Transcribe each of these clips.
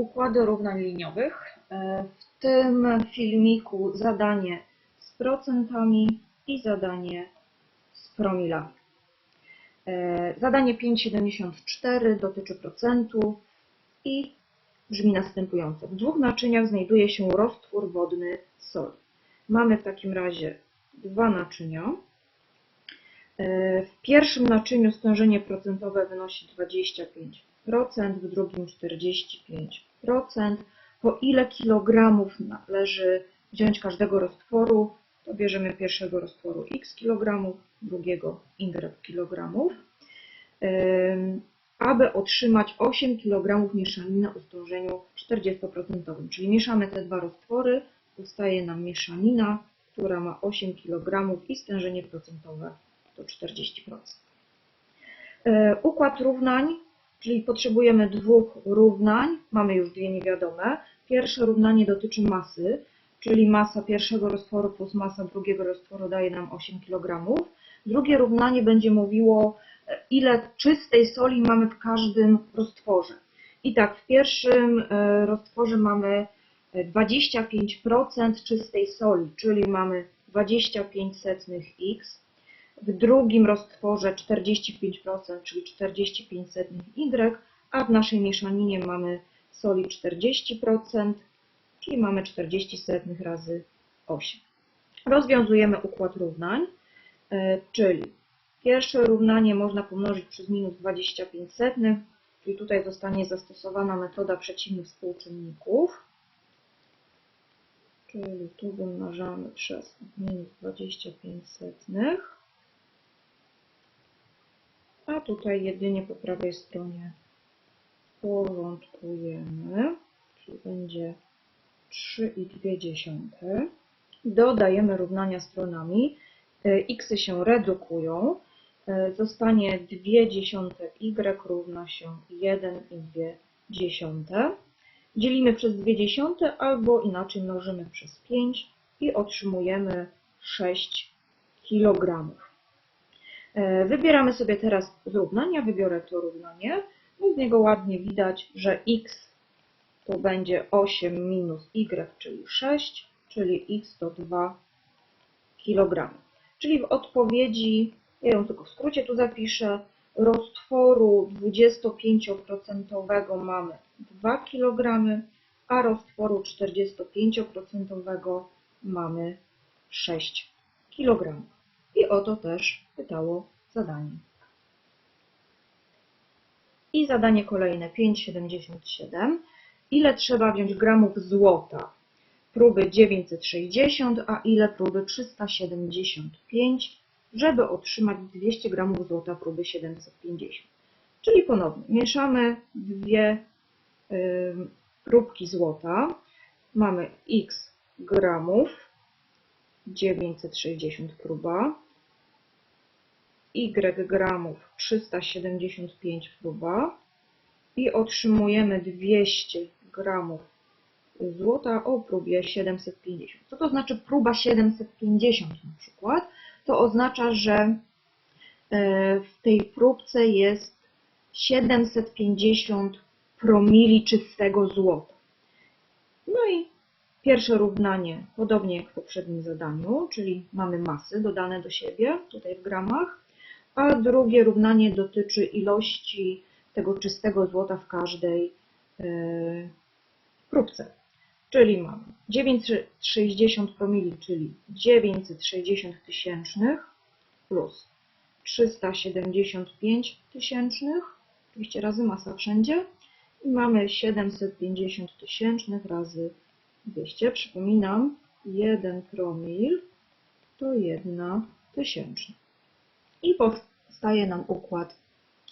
układy równań liniowych. E, W tym filmiku zadanie z procentami i zadanie z promilami. E, Zadanie 5,74 dotyczy procentów i brzmi następująco. W dwóch naczyniach znajduje się roztwór wodny soli. Mamy w takim razie dwa naczynia. E, W pierwszym naczyniu stężenie procentowe wynosi 25%, w drugim 45%. Po ile kilogramów należy wziąć każdego roztworu, to bierzemy pierwszego roztworu x kilogramów, drugiego y kilogramów. Aby otrzymać 8 kg mieszaniny o stężeniu 40%, czyli mieszamy te dwa roztwory, powstaje nam mieszanina, która ma 8 kg i stężenie procentowe to 40%. E, Układ równań, czyli potrzebujemy dwóch równań, mamy już dwie niewiadome. Pierwsze równanie dotyczy masy, czyli masa pierwszego roztworu plus masa drugiego roztworu daje nam 8 kg. Drugie równanie będzie mówiło, e, ile czystej soli mamy w każdym roztworze. I tak, w pierwszym e, roztworze mamy e, 25% czystej soli, czyli mamy 25 setnych x. W drugim roztworze 45%, czyli 45 setnych y, a w naszej mieszaninie mamy soli 40%, czyli mamy 40 setnych razy 8. Rozwiązujemy układ równań, e, czyli pierwsze równanie można pomnożyć przez minus 25 setnych, czyli tutaj zostanie zastosowana metoda przeciwnych współczynników. Czyli tu wymnażamy przez minus 25 setnych. A tutaj jedynie po prawej stronie porządkujemy, czyli będzie 3,2. Dodajemy równania stronami. X się redukują. Zostanie 2 dziesiąte y równa się 1,2. Dzielimy przez 2 dziesiąte albo inaczej mnożymy przez 5 i otrzymujemy 6 kg. E, Wybieramy sobie teraz równania, wybiorę to równanie. No z niego ładnie widać, że x to będzie 8 minus y, czyli 6, czyli x to 2 kg. Czyli w odpowiedzi, ja ją tylko w skrócie tu zapiszę, roztworu 25% mamy 2 kg, a roztworu 45% mamy 6 kg. I o to też pytało zadanie. I zadanie kolejne 5,77. Ile trzeba wziąć gramów złota? Próby 960, a ile próby 375, żeby otrzymać 200 gramów złota próby 750. Czyli ponownie mieszamy dwie próbki złota. Mamy x gramów, 960 próba, y gramów 375 próba i otrzymujemy 200 gramów złota o próbie 750. Co to znaczy próba 750 na przykład? To oznacza, że w tej próbce jest 750 promili czystego złota. Pierwsze równanie, podobnie jak w poprzednim zadaniu, czyli mamy masy dodane do siebie, tutaj w gramach, a drugie równanie dotyczy ilości tego czystego złota w każdej yy, próbce. Czyli mamy 960 promili, czyli 960 tysięcznych plus 375 tysięcznych, oczywiście razy masa wszędzie, i mamy 750 tysięcznych razy 200. Przypominam, 1 promil to 1 tysięczna. I powstaje nam układ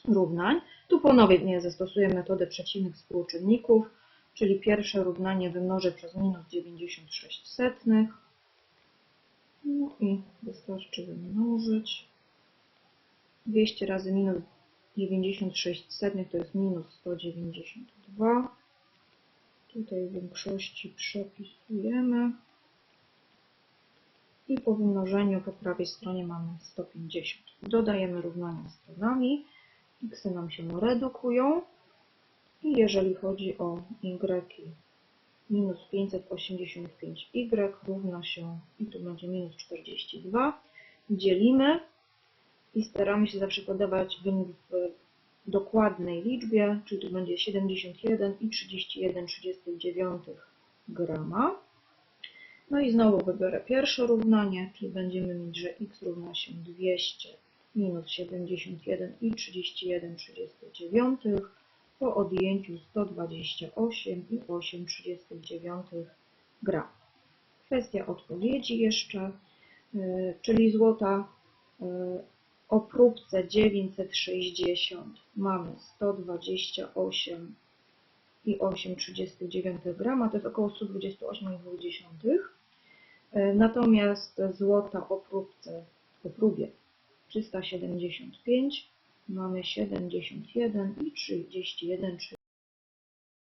równań. Tu ponownie zastosuję metodę przeciwnych współczynników, czyli pierwsze równanie wymnożę przez minus 96 setnych. No i wystarczy wymnożyć. 200 razy minus 96 setnych to jest minus 192. Tutaj w większości przepisujemy. I po wymnożeniu po prawej stronie mamy 150. Dodajemy równania stronami. X nam się redukują. I jeżeli chodzi o Y, minus 585Y równa się, i tu będzie minus 42, dzielimy i staramy się zawsze podawać wynik w dokładnej liczbie, czyli tu będzie 71 i 31,39 grama. No i znowu wybiorę pierwsze równanie, czyli będziemy mieć, że x równa się 200 minus 71 i 31,39 po odjęciu 128 i 8,39 gram. Kwestia odpowiedzi jeszcze, y, czyli złota y, o próbce 960 mamy 128 i 8,39 grama, to jest około 128,2. Y, Natomiast złota o próbce, o próbie 375 mamy 71 i 31,